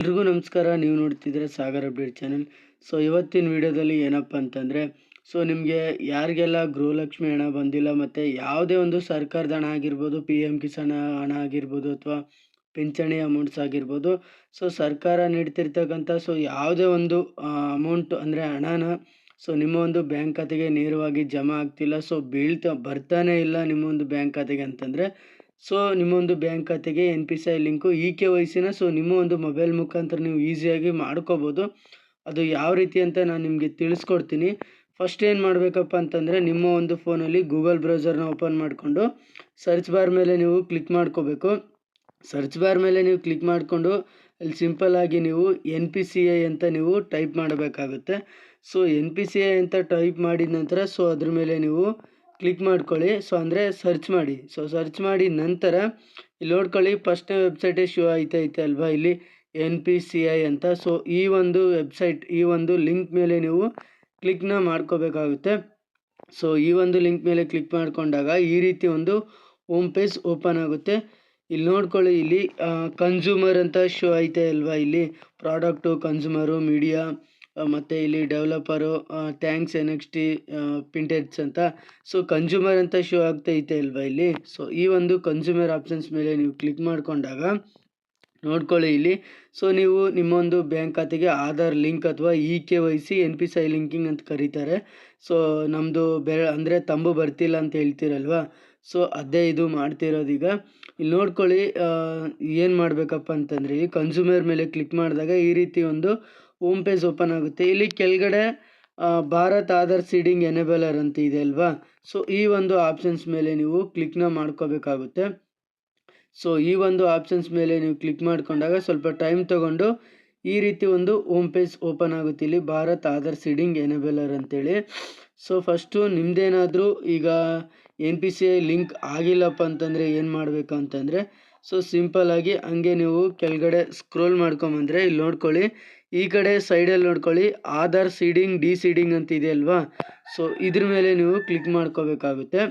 ಎಲ್ರಿಗೂ ನಮಸ್ಕಾರ. ನೀವು ನೋಡ್ತಿದ್ರೆ ಸಾಗರ್ ಅಪ್ಡೇಟ್ ಚಾನಲ್. ಸೊ, ಇವತ್ತಿನ ವಿಡಿಯೋದಲ್ಲಿ ಏನಪ್ಪ ಅಂತಂದರೆ, ಸೊ, ನಿಮಗೆ ಯಾರಿಗೆಲ್ಲ ಗೃಹಲಕ್ಷ್ಮಿ ಹಣ ಬಂದಿಲ್ಲ ಮತ್ತು ಯಾವುದೇ ಒಂದು ಸರ್ಕಾರದ ಹಣ ಆಗಿರ್ಬೋದು ಪಿ ಎಂ ಕಿಸಾನ್ ಹಣ ಆಗಿರ್ಬೋದು ಅಥವಾ ಪಿಂಚಣಿ ಅಮೌಂಟ್ಸ್ ಆಗಿರ್ಬೋದು, ಸೊ, ಸರ್ಕಾರ ನೀಡ್ತಿರ್ತಕ್ಕಂಥ, ಸೊ, ಯಾವುದೇ ಒಂದು ಅಮೌಂಟ್ ಅಂದರೆ ಹಣನ, ಸೊ, ನಿಮ್ಮ ಒಂದು ಬ್ಯಾಂಕ್ ಖಾತೆಗೆ ನೇರವಾಗಿ ಜಮಾ ಆಗ್ತಿಲ್ಲ. ಸೊ, ಬೀಳ್ತಾ ಬರ್ತಾನೆ ಇಲ್ಲ ನಿಮ್ಮ ಒಂದು ಬ್ಯಾಂಕ್ ಖಾತೆಗೆ ಅಂತಂದರೆ ಸೊ ನಿಮ್ಮ ಒಂದು ಬ್ಯಾಂಕ್ ಖಾತೆಗೆ N P C I link E K Y ಸಿನ ಸೊ ನಿಮ್ಮ ಒಂದು ಮೊಬೈಲ್ ಮುಖಾಂತರ ನೀವು ಈಸಿಯಾಗಿ ಮಾಡ್ಕೋಬೋದು. ಅದು ಯಾವ ರೀತಿ ಅಂತ ನಾನು ನಿಮಗೆ ತಿಳಿಸ್ಕೊಡ್ತೀನಿ. ಫಸ್ಟ್ ಏನು ಮಾಡಬೇಕಪ್ಪ ಅಂತಂದರೆ, ನಿಮ್ಮ ಒಂದು ಫೋನಲ್ಲಿ ಗೂಗಲ್ ಬ್ರೌಸರ್ನ ಓಪನ್ ಮಾಡಿಕೊಂಡು ಸರ್ಚ್ ಬಾರ್ ಮೇಲೆ ನೀವು ಕ್ಲಿಕ್ ಮಾಡ್ಕೋಬೇಕು. ಸರ್ಚ್ ಬಾರ್ ಮೇಲೆ ನೀವು ಕ್ಲಿಕ್ ಮಾಡಿಕೊಂಡು, ಅಲ್ಲಿ ಸಿಂಪಲ್ ಆಗಿ ನೀವು ಎನ್ ಪಿ ಸಿ ಐ ಅಂತ ನೀವು ಟೈಪ್ ಮಾಡಬೇಕಾಗುತ್ತೆ. So N P C I ಅಂತ ಟೈಪ್ ಮಾಡಿದ ನಂತರ ಸೊ ಅದ್ರ ಮೇಲೆ ನೀವು ಕ್ಲಿಕ್ ಮಾಡ್ಕೊಳ್ಳಿ. ಸೊ ಅಂದರೆ ಸರ್ಚ್ ಮಾಡಿ. ಸೊ ಸರ್ಚ್ ಮಾಡಿ ನಂತರ ಇಲ್ಲಿ ನೋಡ್ಕೊಳ್ಳಿ ಫಸ್ಟ್ನೇ ವೆಬ್ಸೈಟೇ ಶೋ ಆಯ್ತೈತೆ ಅಲ್ವಾ ಇಲ್ಲಿ? ಎನ್ ಪಿ ಸಿ ಐ ಅಂತ. ಸೊ ಈ ಒಂದು ವೆಬ್ಸೈಟ್ ಈ ಒಂದು ಲಿಂಕ್ ಮೇಲೆ ನೀವು ಕ್ಲಿಕ್ನ ಮಾಡ್ಕೋಬೇಕಾಗುತ್ತೆ. ಸೊ ಈ ಒಂದು ಲಿಂಕ್ ಮೇಲೆ ಕ್ಲಿಕ್ ಮಾಡಿಕೊಂಡಾಗ ಈ ರೀತಿ ಒಂದು ಹೋಮ್ ಪೇಜ್ ಓಪನ್ ಆಗುತ್ತೆ. ಇಲ್ಲಿ ನೋಡ್ಕೊಳ್ಳಿ, ಇಲ್ಲಿ ಕನ್ಸ್ಯೂಮರ್ ಅಂತ ಶೋ ಐತೆ ಅಲ್ವಾ ಇಲ್ಲಿ? ಪ್ರಾಡಕ್ಟು ಕನ್ಸೂಮರು ಮೀಡಿಯಾ ಮತ್ತು ಇಲ್ಲಿ developer thanks N X T ಪಿಂಟೆಡ್ಸ್ ಅಂತ. ಸೊ ಕನ್ಸ್ಯೂಮರ್ ಅಂತ ಶೋ ಆಗ್ತೈತೆ ಅಲ್ವಾ ಇಲ್ಲಿ? ಸೊ ಈ ಒಂದು ಕನ್ಸ್ಯೂಮರ್ ಆಪ್ಷನ್ಸ್ ಮೇಲೆ ನೀವು ಕ್ಲಿಕ್ ಮಾಡಿಕೊಂಡಾಗ ನೋಡ್ಕೊಳ್ಳಿ ಇಲ್ಲಿ. ಸೊ ನೀವು ನಿಮ್ಮೊಂದು ಬ್ಯಾಂಕ್ ಖಾತೆಗೆ ಆಧಾರ್ ಲಿಂಕ್ ಅಥವಾ E K Y C N P C I linking ಅಂತ ಕರೀತಾರೆ. ಸೊ ನಮ್ಮದು ಬೆ, ಅಂದರೆ ತಂಬು ಬರ್ತಿಲ್ಲ ಅಂತ ಹೇಳ್ತೀರಲ್ವಾ? ಸೊ ಅದೇ ಇದು ಮಾಡ್ತಿರೋದೀಗ. ಇಲ್ಲಿ ನೋಡ್ಕೊಳ್ಳಿ ಏನು ಮಾಡಬೇಕಪ್ಪ ಅಂತಂದರೆ ಕನ್ಸ್ಯೂಮರ್ ಮೇಲೆ ಕ್ಲಿಕ್ ಮಾಡಿದಾಗ ಈ ರೀತಿ ಒಂದು ಹೋಮ್ ಪೇಜ್ ಓಪನ್ ಆಗುತ್ತೆ. ಇಲ್ಲಿ ಕೆಳಗಡೆ ಭಾರತ್ ಆಧಾರ್ ಸೀಡಿಂಗ್ ಎನೇಬಲರ್ ಅಂತ ಇದೆ ಅಲ್ವಾ? ಸೊ ಈ ಒಂದು ಆಪ್ಷನ್ಸ್ ಮೇಲೆ ನೀವು ಕ್ಲಿಕ್ನ ಮಾಡ್ಕೋಬೇಕಾಗುತ್ತೆ. ಸೊ ಈ ಒಂದು ಆಪ್ಷನ್ಸ್ ಮೇಲೆ ನೀವು ಕ್ಲಿಕ್ ಮಾಡಿಕೊಂಡಾಗ ಸ್ವಲ್ಪ ಟೈಮ್ ತಗೊಂಡು ಈ ರೀತಿ ಒಂದು ಓಮ್ ಪೇಜ್ ಓಪನ್ ಆಗುತ್ತೆ. ಇಲ್ಲಿ ಭಾರತ್ ಆಧಾರ್ ಸೀಡಿಂಗ್ ಎನೇಬಲರ್ ಅಂತೇಳಿ. ಸೊ ಫಸ್ಟು ನಿಮ್ಮದೇನಾದರೂ ಈಗ N P C I link ಆಗಿಲ್ಲಪ್ಪ ಅಂತಂದರೆ ಏನು ಮಾಡಬೇಕು ಅಂತಂದರೆ ಸೊ ಸಿಂಪಲ್ಲಾಗಿ ಹಂಗೆ ನೀವು ಕೆಳಗಡೆ ಸ್ಕ್ರೋಲ್ ಮಾಡ್ಕೊಂಬಂದರೆ ಇಲ್ಲಿ ನೋಡ್ಕೊಳ್ಳಿ. ಈ ಕಡೆ ಸೈಡಲ್ಲಿ ನೋಡ್ಕೊಳ್ಳಿ, ಆಧಾರ್ ಸೀಡಿಂಗ್, ಡಿ ಸೀಡಿಂಗ್ ಅಂತ ಇದೆ ಅಲ್ವಾ? ಸೊ ಇದ್ರ ಮೇಲೆ ನೀವು ಕ್ಲಿಕ್ ಮಾಡ್ಕೋಬೇಕಾಗುತ್ತೆ.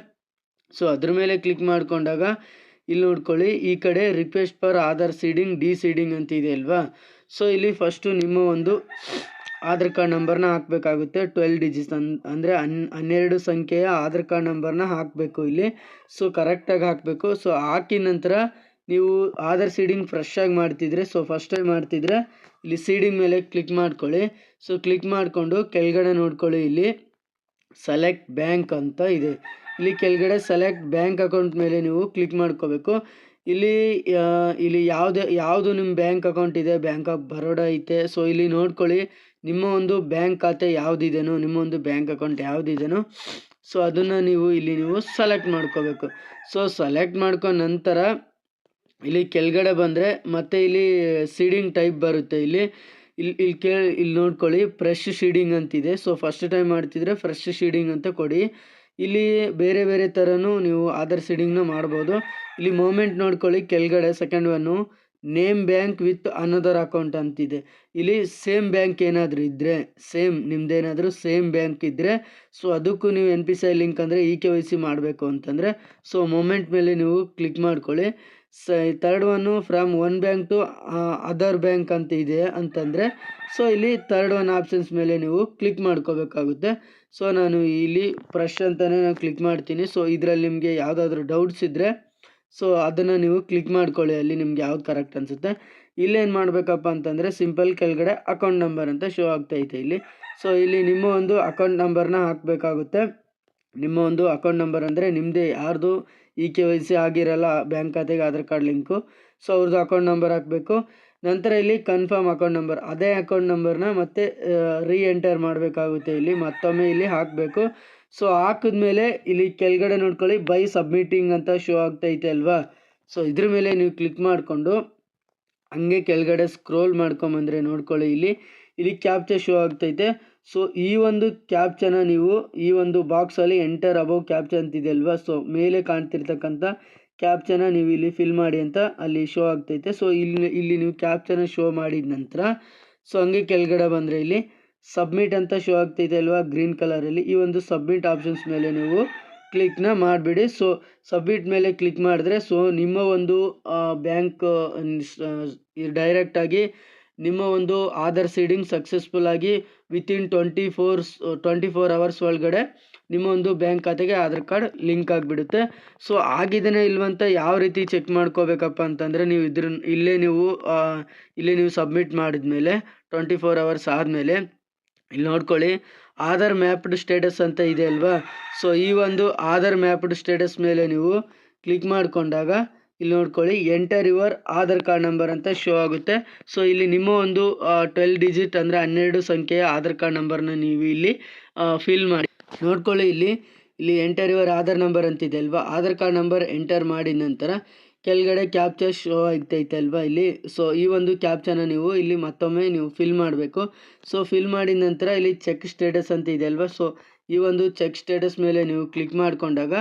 ಸೊ ಅದ್ರ ಮೇಲೆ ಕ್ಲಿಕ್ ಮಾಡಿಕೊಂಡಾಗ ಇಲ್ಲಿ ನೋಡ್ಕೊಳ್ಳಿ, ಈ ಕಡೆ request for Aadhaar seeding, deseeding ಅಂತ ಇದೆ ಅಲ್ವಾ? ಸೊ ಇಲ್ಲಿ ಫಸ್ಟು ನಿಮ್ಮ ಒಂದು ಆಧಾರ್ ಕಾರ್ಡ್ ನಂಬರ್ನ ಹಾಕಬೇಕಾಗುತ್ತೆ ಟ್ವೆಲ್ ಡಿಜಿಟ್ಸ್ ಅನ್, ಅಂದರೆ ಹನ್, ಹನ್ನೆರಡು ಸಂಖ್ಯೆಯ ಆಧಾರ್ ಕಾರ್ಡ್ ನಂಬರ್ನ ಹಾಕಬೇಕು ಇಲ್ಲಿ. ಸೊ ಕರೆಕ್ಟಾಗಿ ಹಾಕಬೇಕು. ಸೊ ಹಾಕಿದ ನಂತರ ನೀವು ಆಧಾರ್ ಸೀಡಿಂಗ್ ಆಗಿ ಮಾಡ್ತಿದ್ರೆ ಸೊ ಫಸ್ಟ್ ಟೈಮ್ ಮಾಡ್ತಿದ್ರೆ, ಇಲ್ಲಿ ಸೀಡಿಂಗ್ ಮೇಲೆ ಕ್ಲಿಕ್ ಮಾಡ್ಕೊಳ್ಳಿ. ಸೊ ಕ್ಲಿಕ್ ಮಾಡಿಕೊಂಡು ಕೆಳಗಡೆ ನೋಡ್ಕೊಳ್ಳಿ ಇಲ್ಲಿ. ಸೆಲೆಕ್ಟ್ ಬ್ಯಾಂಕ್ ಅಂತ ಇದೆ. ಇಲ್ಲಿ ಕೆಳಗಡೆ ಸೆಲೆಕ್ಟ್ ಬ್ಯಾಂಕ್ ಅಕೌಂಟ್ ಮೇಲೆ ನೀವು ಕ್ಲಿಕ್ ಮಾಡ್ಕೋಬೇಕು. ಇಲ್ಲಿ ಇಲ್ಲಿ ಯಾವುದೇ, ಯಾವುದು ನಿಮ್ಮ ಬ್ಯಾಂಕ್ ಅಕೌಂಟ್ ಇದೆ ಬ್ಯಾಂಕ್ ಆಫ್ ಬರೋಡಾ ಐತೆ. ಸೊ ಇಲ್ಲಿ ನೋಡ್ಕೊಳ್ಳಿ, ನಿಮ್ಮ ಒಂದು ಬ್ಯಾಂಕ್ ಖಾತೆ ಯಾವುದಿದೆನೋ, ನಿಮ್ಮ ಒಂದು ಬ್ಯಾಂಕ್ ಅಕೌಂಟ್ ಯಾವುದಿದೆನೋ ಸೊ ಅದನ್ನು ನೀವು ಇಲ್ಲಿ ನೀವು ಸೆಲೆಕ್ಟ್ ಮಾಡ್ಕೋಬೇಕು. ಸೊ ಸೆಲೆಕ್ಟ್ ಮಾಡ್ಕೊಂಡ ನಂತರ ಇಲ್ಲಿ ಕೆಳಗಡೆ ಬಂದರೆ ಮತ್ತೆ ಇಲ್ಲಿ ಸೀಡಿಂಗ್ ಟೈಪ್ ಬರುತ್ತೆ. ಇಲ್ಲಿ ಇಲ್ಲಿ ಇಲ್ಲಿ ಕೇಳಿ, ಇಲ್ಲಿ ನೋಡ್ಕೊಳ್ಳಿ ಫ್ರೆಶ್ ಶೀಡಿಂಗ್ ಅಂತಿದೆ. ಸೊ ಫಸ್ಟ್ ಟೈಮ್ ಮಾಡ್ತಿದ್ರೆ ಫ್ರೆಶ್ ಶೀಡಿಂಗ್ ಅಂತ ಕೊಡಿ. ಇಲ್ಲಿ ಬೇರೆ ಬೇರೆ ಥರನೂ ನೀವು ಆಧಾರ್ ಸೀಡಿಂಗ್ನ ಮಾಡ್ಬೋದು. ಇಲ್ಲಿ ಮೂಮೆಂಟ್ ನೋಡ್ಕೊಳ್ಳಿ, ಕೆಳಗಡೆ second one name bank with another account ಅಂತಿದೆ. ಇಲ್ಲಿ ಸೇಮ್ ಬ್ಯಾಂಕ್ ಏನಾದರೂ ಇದ್ದರೆ ಸೇಮ್ ನಿಮ್ಮದೇನಾದರೂ ಸೇಮ್ ಬ್ಯಾಂಕ್ ಇದ್ದರೆ ಸೊ ಅದಕ್ಕೂ ನೀವು N P C I link ಅಂದರೆ ಇ ಕೆ ವೈ ಸಿ ಮಾಡಬೇಕು ಅಂತಂದರೆ ಸೊ ಮೂಮೆಂಟ್ ಮೇಲೆ ನೀವು ಕ್ಲಿಕ್ ಮಾಡ್ಕೊಳ್ಳಿ. So third one from one bank to other bank ಅಂತ ಇದೆ ಅಂತಂದರೆ ಸೊ ಇಲ್ಲಿ ತರ್ಡ್ ಒನ್ ಆಪ್ಷನ್ಸ್ ಮೇಲೆ ನೀವು ಕ್ಲಿಕ್ ಮಾಡ್ಕೋಬೇಕಾಗುತ್ತೆ. ಸೊ ನಾನು ಇಲ್ಲಿ ಫ್ರೆಶ್ ಅಂತಲೇ ನಾನು ಕ್ಲಿಕ್ ಮಾಡ್ತೀನಿ. ಸೊ ಇದರಲ್ಲಿ ನಿಮಗೆ ಯಾವುದಾದ್ರೂ ಡೌಟ್ಸ್ ಇದ್ದರೆ ಸೊ ಅದನ್ನು ನೀವು ಕ್ಲಿಕ್ ಮಾಡ್ಕೊಳ್ಳಿ, ಅಲ್ಲಿ ನಿಮ್ಗೆ ಯಾವ್ದು ಕರೆಕ್ಟ್ ಅನಿಸುತ್ತೆ. ಇಲ್ಲೇನು ಮಾಡಬೇಕಪ್ಪ ಅಂತಂದರೆ ಸಿಂಪಲ್ ಕೆಳಗಡೆ ಅಕೌಂಟ್ ನಂಬರ್ ಅಂತ ಶೋ ಆಗ್ತೈತೆ ಇಲ್ಲಿ. ಸೊ ಇಲ್ಲಿ ನಿಮ್ಮ ಒಂದು ಅಕೌಂಟ್ ನಂಬರ್ನ ಹಾಕಬೇಕಾಗುತ್ತೆ. ನಿಮ್ಮ ಒಂದು ಅಕೌಂಟ್ ನಂಬರ್ ಅಂದರೆ ನಿಮ್ಮದೇ ಯಾರ್ದು ಇ ಕೆ ವೈ ಸಿ ಆಗಿರಲ್ಲ ಬ್ಯಾಂಕ್ ಖಾತೆಗೆ ಆಧಾರ್ ಕಾರ್ಡ್ ಲಿಂಕು. ಸೊ ಅವ್ರದ್ದು ಅಕೌಂಟ್ ನಂಬರ್ ಹಾಕಬೇಕು. ನಂತರ ಇಲ್ಲಿ ಕನ್ಫರ್ಮ್ ಅಕೌಂಟ್ ನಂಬರ್. ಅದೇ ಅಕೌಂಟ್ ನಂಬರ್ನ ಮತ್ತೆ ರೀ ಎಂಟರ್ ಮಾಡಬೇಕಾಗುತ್ತೆ ಇಲ್ಲಿ. ಮತ್ತೊಮ್ಮೆ ಇಲ್ಲಿ ಹಾಕಬೇಕು. ಸೊ ಹಾಕಿದ್ಮೇಲೆ ಇಲ್ಲಿ ಕೆಳಗಡೆ ನೋಡ್ಕೊಳ್ಳಿ ಬೈ ಸಬ್ಮಿಟಿಂಗ್ ಅಂತ ಶೋ ಆಗ್ತೈತೆ ಅಲ್ವಾ? ಸೊ ಇದ್ರ ಮೇಲೆ ನೀವು ಕ್ಲಿಕ್ ಮಾಡಿಕೊಂಡು, ಹಂಗೆ ಕೆಳಗಡೆ ಸ್ಕ್ರೋಲ್ ಮಾಡ್ಕೊಂಬಂದರೆ ನೋಡ್ಕೊಳ್ಳಿ ಇಲ್ಲಿ. ಇಲ್ಲಿ ಕ್ಯಾಪ್ಚಾ ಶೋ ಆಗ್ತೈತೆ. ಸೊ ಈ ಒಂದು ಕ್ಯಾಪ್ಚನ ನೀವು ಈ ಒಂದು ಬಾಕ್ಸಲ್ಲಿ ಎಂಟರ್ ಅಬೌವ್ ಕ್ಯಾಪ್ಚ ಅಂತಿದೆ ಅಲ್ವಾ? ಸೊ ಮೇಲೆ ಕಾಣ್ತಿರ್ತಕ್ಕಂಥ ಕ್ಯಾಪ್ಚನ ನೀವು ಇಲ್ಲಿ ಫಿಲ್ ಮಾಡಿ ಅಂತ ಅಲ್ಲಿ ಶೋ ಆಗ್ತೈತೆ. ಸೊ ಇಲ್ಲಿ ಇಲ್ಲಿ ನೀವು ಕ್ಯಾಪ್ಚನ ಶೋ ಮಾಡಿದ ನಂತರ ಸೊ ಹಂಗೆ ಕೆಳಗಡೆ ಬಂದರೆ ಇಲ್ಲಿ ಸಬ್ಮಿಟ್ ಅಂತ ಶೋ ಆಗ್ತೈತೆ ಅಲ್ವಾ? ಗ್ರೀನ್ ಕಲರಲ್ಲಿ ಈ ಒಂದು ಸಬ್ಮಿಟ್ ಆಪ್ಷನ್ಸ್ ಮೇಲೆ ನೀವು ಕ್ಲಿಕ್ನ ಮಾಡಿಬಿಡಿ. ಸೊ ಸಬ್ಮಿಟ್ ಮೇಲೆ ಕ್ಲಿಕ್ ಮಾಡಿದ್ರೆ ಸೊ ನಿಮ್ಮ ಒಂದು ಬ್ಯಾಂಕ್ ಡೈರೆಕ್ಟಾಗಿ ನಿಮ್ಮ ಒಂದು ಆಧಾರ್ ಸೀಡಿಂಗ್ ಸಕ್ಸಸ್ಫುಲ್ ಆಗಿ within twenty fours twenty four hours ಒಳಗಡೆ ನಿಮ್ಮ ಒಂದು ಬ್ಯಾಂಕ್ ಖಾತೆಗೆ ಆಧಾರ್ ಕಾರ್ಡ್ ಲಿಂಕ್ ಆಗಿಬಿಡುತ್ತೆ. ಸೊ ಆಗಿದೆಯೇ ಇಲ್ವಂತ ಯಾವ ರೀತಿ ಚೆಕ್ ಮಾಡ್ಕೋಬೇಕಪ್ಪ ಅಂತಂದರೆ ನೀವು ಇದ್ರ, ಇಲ್ಲೇ ನೀವು ಇಲ್ಲೇ ನೀವು ಸಬ್ಮಿಟ್ ಮಾಡಿದ ಮೇಲೆ ಟ್ವೆಂಟಿ ಫೋರ್ ಅವರ್ಸ್ ಆದಮೇಲೆ ಇಲ್ಲಿ ನೋಡ್ಕೊಳ್ಳಿ, ಆಧಾರ್ ಮ್ಯಾಪ್ಡ್ ಸ್ಟೇಟಸ್ ಅಂತ ಇದೆ ಅಲ್ವಾ? ಸೊ ಈ ಒಂದು ಆಧಾರ್ ಮ್ಯಾಪ್ಡ್ ಸ್ಟೇಟಸ್ ಮೇಲೆ ನೀವು ಕ್ಲಿಕ್ ಮಾಡಿಕೊಂಡಾಗ ಇಲ್ಲಿ ನೋಡ್ಕೊಳ್ಳಿ enter your Aadhaar card number ಅಂತ ಶೋ ಆಗುತ್ತೆ. ಸೊ ಇಲ್ಲಿ ನಿಮ್ಮ ಒಂದು ಟ್ವೆಲ್ ಡಿಜಿಟ್ ಅಂದರೆ ಹನ್ನೆರಡು ಸಂಖ್ಯೆಯ ಆಧಾರ್ ಕಾರ್ಡ್ ನಂಬರ್ನ ನೀವು ಇಲ್ಲಿ ಫಿಲ್ ಮಾಡಿ. ನೋಡ್ಕೊಳ್ಳಿ ಇಲ್ಲಿ ಇಲ್ಲಿ ಎಂಟರ್ ಯುವರ್ ಆಧಾರ್ ನಂಬರ್ ಅಂತಿದೆ ಅಲ್ವಾ? ಆಧಾರ್ ಕಾರ್ಡ್ ನಂಬರ್ ಎಂಟರ್ ಮಾಡಿದ ನಂತರ ಕೆಳಗಡೆ ಕ್ಯಾಪ್ಚಾ ಶೋ ಆಗ್ತೈತೆ ಅಲ್ವಾ ಇಲ್ಲಿ? ಸೊ ಈ ಒಂದು ಕ್ಯಾಪ್ಚಾನ ನೀವು ಇಲ್ಲಿ ಮತ್ತೊಮ್ಮೆ ನೀವು ಫಿಲ್ ಮಾಡಬೇಕು. ಸೊ ಫಿಲ್ ಮಾಡಿದ ನಂತರ ಇಲ್ಲಿ ಚೆಕ್ ಸ್ಟೇಟಸ್ ಅಂತ ಇದೆ ಅಲ್ವಾ? ಸೊ ಈ ಒಂದು ಚೆಕ್ ಸ್ಟೇಟಸ್ ಮೇಲೆ ನೀವು ಕ್ಲಿಕ್ ಮಾಡಿಕೊಂಡಾಗ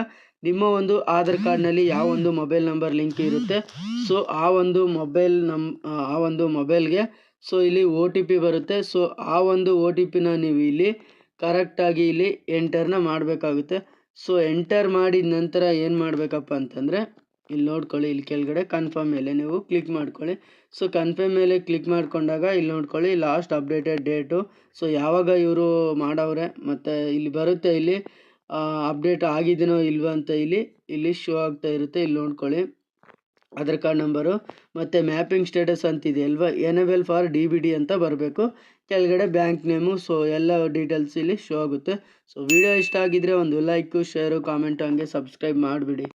ನಿಮ್ಮ ಒಂದು ಆಧಾರ್ ಕಾರ್ಡ್ನಲ್ಲಿ ಯಾವ ಒಂದು ಮೊಬೈಲ್ ನಂಬರ್ ಲಿಂಕ್ ಇರುತ್ತೆ, ಸೊ ಆ ಒಂದು ಮೊಬೈಲ್ ನಮ್, ಆ ಒಂದು ಮೊಬೈಲ್ಗೆ, ಸೊ ಇಲ್ಲಿ ಒ ಟಿ ಪಿ ಬರುತ್ತೆ, ಸೊ ಆ ಒಂದು ಒ ಟಿ ಪಿನ ನೀವು ಇಲ್ಲಿ ಕರೆಕ್ಟಾಗಿ ಇಲ್ಲಿ ಎಂಟರ್ನ ಮಾಡಬೇಕಾಗುತ್ತೆ. ಸೊ ಎಂಟರ್ ಮಾಡಿದ ನಂತರ ಏನು ಮಾಡಬೇಕಪ್ಪ ಅಂತಂದರೆ, ಇಲ್ಲಿ ನೋಡ್ಕೊಳ್ಳಿ, ಇಲ್ಲಿ ಕೆಳಗಡೆ ಕನ್ಫರ್ಮ್ ಮೇಲೆ ನೀವು ಕ್ಲಿಕ್ ಮಾಡ್ಕೊಳ್ಳಿ. ಸೊ ಕನ್ಫರ್ಮ್ ಮೇಲೆ ಕ್ಲಿಕ್ ಮಾಡ್ಕೊಂಡಾಗ ಇಲ್ಲಿ ನೋಡ್ಕೊಳ್ಳಿ ಲಾಸ್ಟ್ ಅಪ್ಡೇಟೆಡ್ ಡೇಟು ಸೊ ಯಾವಾಗ ಇವರು ಮಾಡವ್ರೆ, ಮತ್ತು ಇಲ್ಲಿ ಬರುತ್ತೆ ಇಲ್ಲಿ ಅಪ್ಡೇಟ್ ಆಗಿದೆಯೋ ಇಲ್ವೋ ಅಂತ ಇಲ್ಲಿ ಇಲ್ಲಿ ಶೋ ಆಗ್ತಾ ಇರುತ್ತೆ. ಇಲ್ಲಿ ನೋಡ್ಕೊಳ್ಳಿ. ಆಧಾರ್ ಕಾರ್ಡ್ ನಂಬರು ಮತ್ತು ಮ್ಯಾಪಿಂಗ್ ಸ್ಟೇಟಸ್ ಅಂತಿದೆ ಅಲ್ವಾ? Enable for D B T ಅಂತ ಬರಬೇಕು. ಕೆಳಗಡೆ ಬ್ಯಾಂಕ್ ನೇಮು ಸೊ ಎಲ್ಲ ಡೀಟೇಲ್ಸ್ ಇಲ್ಲಿ ಶೋ ಆಗುತ್ತೆ. ಸೊ ವಿಡಿಯೋ ಇಷ್ಟ ಆಗಿದ್ರೆ ಒಂದು ಲೈಕು ಶೇರು ಕಾಮೆಂಟು ಹಂಗೆ ಸಬ್ಸ್ಕ್ರೈಬ್ ಮಾಡಿಬಿಡಿ.